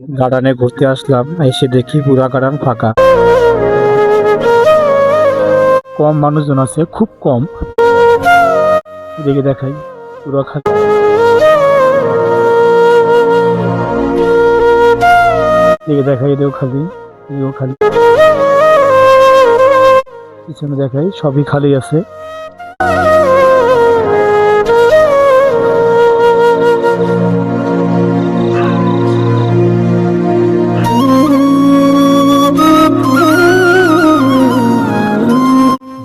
গার্ডেনে ঘুরতে আসলাম, এসে দেখি পুরা গার্ডেন ফাঁকা। কম মানুষজন আছে, খুব কম। দেখে দেখাই, পুরো খালি। এদিকে দেখাই, এদিকেও খালি এদিকেও খালি। পিছনে দেখাই, সবই খালি আছে।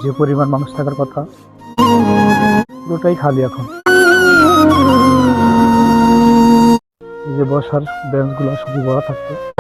যে পরিমাণ মানুষ থাকার কথা পুরোটাই খালি এখন। যে বসার বেঞ্চগুলো সবই বড় থাকতো